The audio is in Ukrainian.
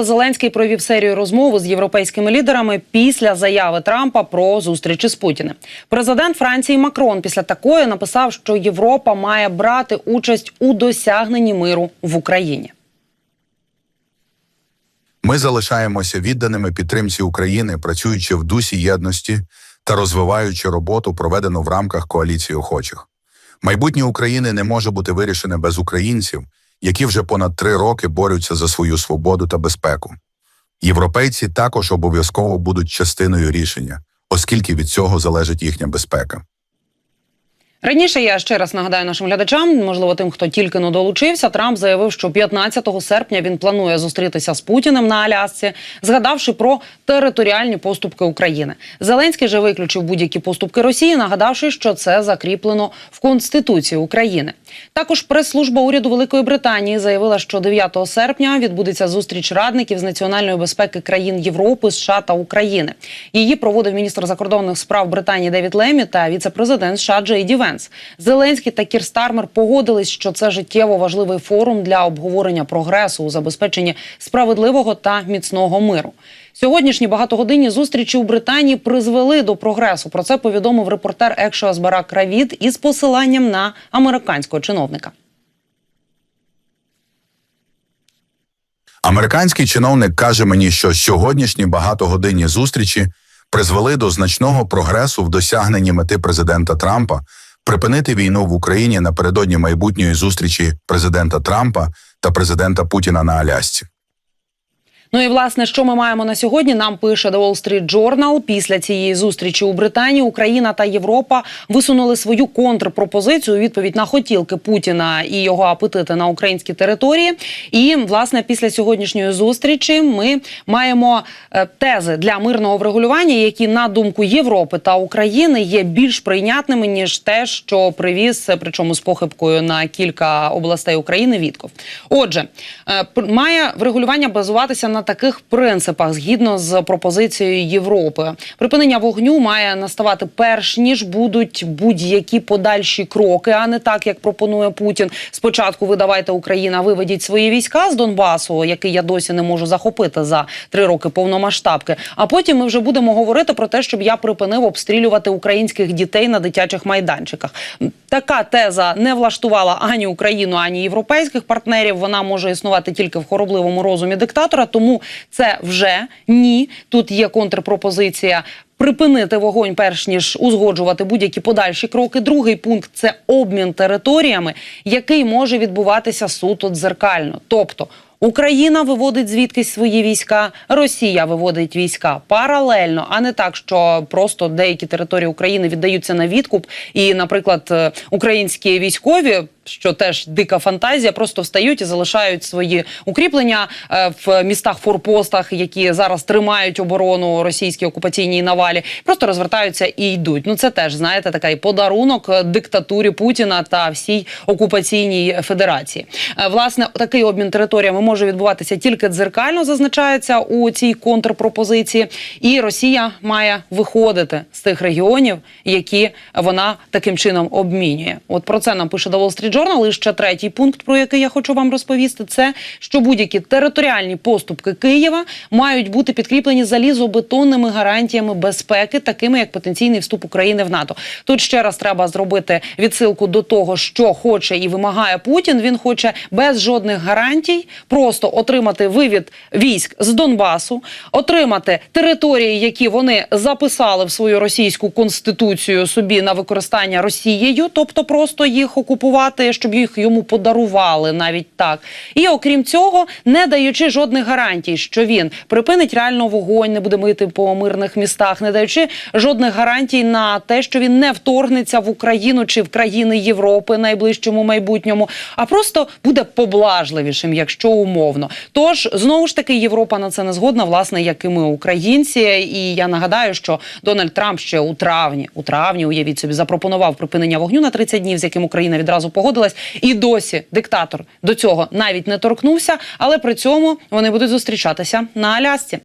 Зеленський провів серію розмов з європейськими лідерами після заяви Трампа про зустрічі з Путіним. Президент Франції Макрон після такої написав, що Європа має брати участь у досягненні миру в Україні. Ми залишаємося відданими підтримці України, працюючи в дусі єдності та розвиваючи роботу, проведену в рамках коаліції охочих. Майбутнє України не може бути вирішене без українців, які вже понад три роки борються за свою свободу та безпеку. Європейці також обов'язково будуть частиною рішення, оскільки від цього залежить їхня безпека. Раніше я ще раз нагадаю нашим глядачам, можливо, тим, хто тільки но долучився. Трамп заявив, що 15 серпня він планує зустрітися з Путіним на Алясці, згадавши про територіальні поступки України. Зеленський же виключив будь-які поступки Росії, нагадавши, що це закріплено в Конституції України. Також прес-служба уряду Великої Британії заявила, що 9 серпня відбудеться зустріч радників з національної безпеки країн Європи, США та України. Її проводив міністр закордонних справ Британії Девід Лемі та віце-президент США Джейді Венс. Зеленський та Кір Стармер погодились, що це життєво важливий форум для обговорення прогресу у забезпеченні справедливого та міцного миру. Сьогоднішні багатогодинні зустрічі у Британії призвели до прогресу. Про це повідомив репортер Екшос Барак Равід із посиланням на американського чиновника. Американський чиновник каже мені, що сьогоднішні багатогодинні зустрічі призвели до значного прогресу в досягненні мети президента Трампа припинити війну в Україні напередодні майбутньої зустрічі президента Трампа та президента Путіна на Алясці. Ну і власне, що ми маємо на сьогодні? Нам пише The Wall Street Journal. Після цієї зустрічі у Британії Україна та Європа висунули свою контрпропозицію у відповідь на хотілки Путіна і його апетити на українській території. І власне після сьогоднішньої зустрічі ми маємо е, тези для мирного врегулювання, які на думку Європи та України є більш прийнятними ніж те, що привіз, причому з похибкою на кілька областей України. Вітков. Отже, е, має врегулювання базуватися на таких принципах згідно з пропозицією Європи. Припинення вогню має наставати перш ніж будуть будь-які подальші кроки, а не так, як пропонує Путін. Спочатку ви давайте Україна, виведіть свої війська з Донбасу, який я досі не можу захопити за три роки повномасштабки. А потім ми вже будемо говорити про те, щоб я припинив обстрілювати українських дітей на дитячих майданчиках. Така теза не влаштувала ані Україну, ані європейських партнерів. Вона може існувати тільки в хоробливому розумі диктатора. Тому це вже ні. Тут є контрпропозиція. Припинити вогонь, перш ніж узгоджувати будь-які подальші кроки. Другий пункт це обмін територіями, який може відбуватися суто дзеркально. Тобто Україна виводить звідкись свої війська, Росія виводить війська паралельно, а не так, що просто деякі території України віддаються на відкуп, і, наприклад, е, українські військові. Що теж дика фантазія, просто встають і залишають свої укріплення е, в містах форпостах, які зараз тримають оборону російській окупаційній навалі, просто розвертаються і йдуть. Ну це теж знаєте такий подарунок е, диктатурі Путіна та всій окупаційній федерації. Е, Власне, такий обмін територіями може відбуватися тільки дзеркально, зазначається у цій контрпропозиції, і Росія має виходити з тих регіонів, які вона таким чином обмінює. От про це нам пише The Wall Street Journal. І ще третій пункт, про який я хочу вам розповісти, це що будь-які територіальні поступки Києва мають бути підкріплені залізобетонними гарантіями безпеки, такими як потенційний вступ України в НАТО. Тут ще раз треба зробити відсилку до того, що хоче і вимагає Путін. Він хоче без жодних гарантій просто отримати вивід військ з Донбасу, отримати території, які вони записали в свою російську конституцію собі на використання Росією, тобто просто їх окупувати, щоб їх йому подарували навіть так. І окрім цього, не даючи жодних гарантій, що він припинить реально вогонь, не буде мити по мирних містах, не даючи жодних гарантій на те, що він не вторгнеться в Україну чи в країни Європи найближчому майбутньому, а просто буде поблажливішим, якщо умовно. Тож знову ж таки Європа на це не згодна, власне, як і ми, українці. І я нагадаю, що Дональд Трамп ще у травні, у травні, уявіть собі, запропонував припинення вогню на 30 днів, з яким Україна відразу погодилась. І досі диктатор до цього навіть не торкнувся, але при цьому вони будуть зустрічатися на Алясці.